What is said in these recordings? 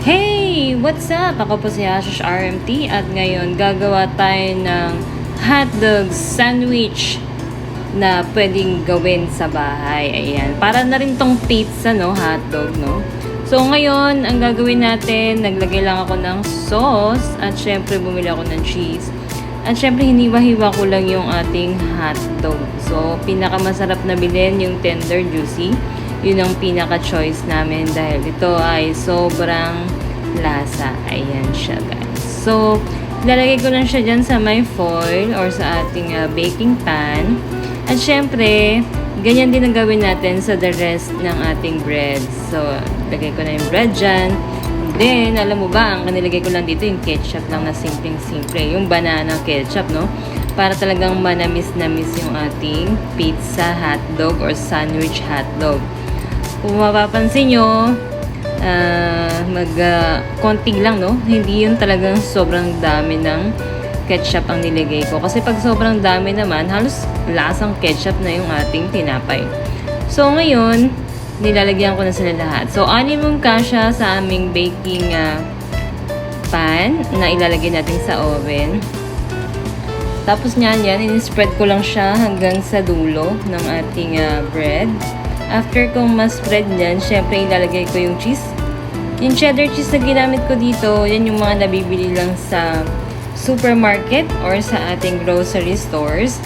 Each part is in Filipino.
Hey! What's up? Ako po si Ashish RMT at ngayon gagawa tayo ng hotdog sandwich na pwedeng gawin sa bahay. Ayan. Para na rin tong pizza, no? Hotdog, no? So, ngayon, ang gagawin natin, naglagay lang ako ng sauce at syempre bumili ako ng cheese. At syempre, hiniwa-hiwa ko lang yung ating hotdog. So, pinakamasarap na bilhin yung tender juicy. Yun ang pinaka-choice namin dahil ito ay sobrang lasa. Ayan siya, guys. So, lalagay ko lang siya dyan sa may foil or sa ating uh, baking pan. At syempre, ganyan din ang gawin natin sa the rest ng ating bread. So, lagay ko na yung bread dyan. Then, alam mo ba, ang kanilagay ko lang dito yung ketchup lang na simpleng-simple. Yung banana ketchup, no? Para talagang manamis-namis yung ating pizza hotdog or sandwich hotdog. Kung mapapansin nyo, ah, mag ah, konti lang, no? Hindi yun talagang sobrang dami ng ketchup ang nilagay ko. Kasi pag sobrang dami naman, halos lasang ketchup na yung ating tinapay. So, ngayon, nilalagyan ko na sila lahat. So, anim mong kasha sa aming baking ah, pan na ilalagay natin sa oven. Tapos niyan, yan, in-spread ko lang siya hanggang sa dulo ng ating ah, bread. After kong ma-spread niyan, syempre ilalagay ko yung cheese. Yung cheddar cheese na ginamit ko dito, yan yung mga nabibili lang sa supermarket or sa ating grocery stores.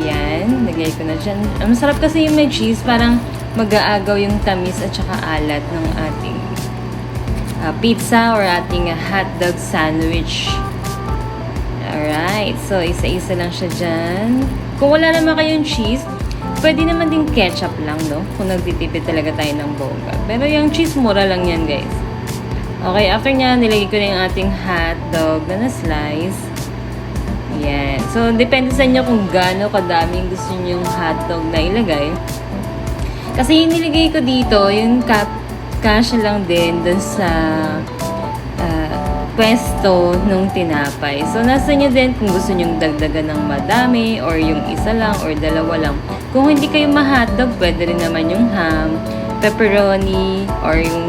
Ayan, lagay ko na dyan. Ang masarap kasi yung may cheese, parang mag-aagaw yung tamis at saka alat ng ating ah, pizza or ating ah, hotdog sandwich. Alright, so isa-isa lang siya dyan. Kung wala naman kayong cheese, pwede naman din ketchup lang, no? Kung nagtitipid talaga tayo ng bongga. Pero yung cheese, mura lang yan, guys. Okay, after niya, nilagay ko na yung ating hotdog na na-slice. Ayan. So, depende sa inyo kung gaano kadaming gusto niyo yung hotdog na ilagay. Kasi yung nilagay ko dito, yung ka kasya lang din dun sa pwesto nung tinapay. So, nasa nyo din kung gusto nyo dagdagan ng madami or yung isa lang or dalawa lang. Kung hindi kayo ma-hotdog, pwede rin naman yung ham, pepperoni, or yung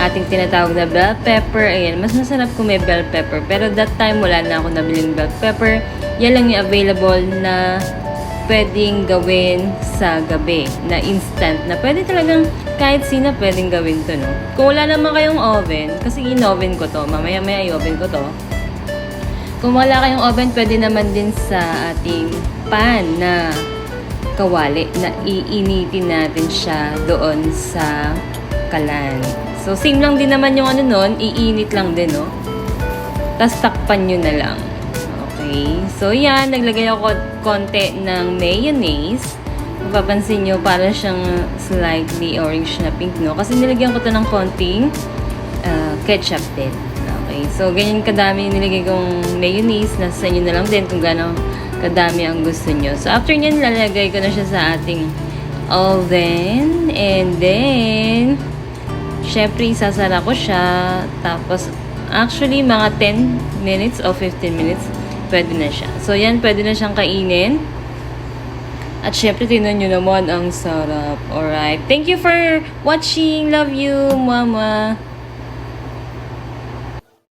ating tinatawag na bell pepper. Ayan, mas masarap kung may bell pepper. Pero that time, wala na ako nabiling bell pepper. Yan lang yung available na pwedeng gawin sa gabi na instant na pwede talagang kahit sino pwedeng gawin to, no? Kung wala naman kayong oven, kasi in-oven ko to, mamaya-maya i-oven ko to. Kung wala kayong oven, pwede naman din sa ating pan na kawali na iinitin natin siya doon sa kalan. So, same lang din naman yung ano nun, iinit lang din, no? Tapos takpan nyo na lang. Okay. So, yan. Naglagay ako konti ng mayonnaise. Kung papansin nyo, para siyang slightly orange na pink, no? Kasi nilagyan ko to ng konting ah, ketchup din. Okay. So, ganyan kadami nilagay kong mayonnaise. Nasa inyo na lang din kung gaano kadami ang gusto nyo. So, after nyan, lalagay ko na siya sa ating oven. And then, syempre, isasara ko siya. Tapos, actually, mga 10 minutes o 15 minutes, pwede na siya. So, yan, pwede na siyang kainin. At syempre, tinan nyo naman ang sarap. Alright. Thank you for watching. Love you, mama.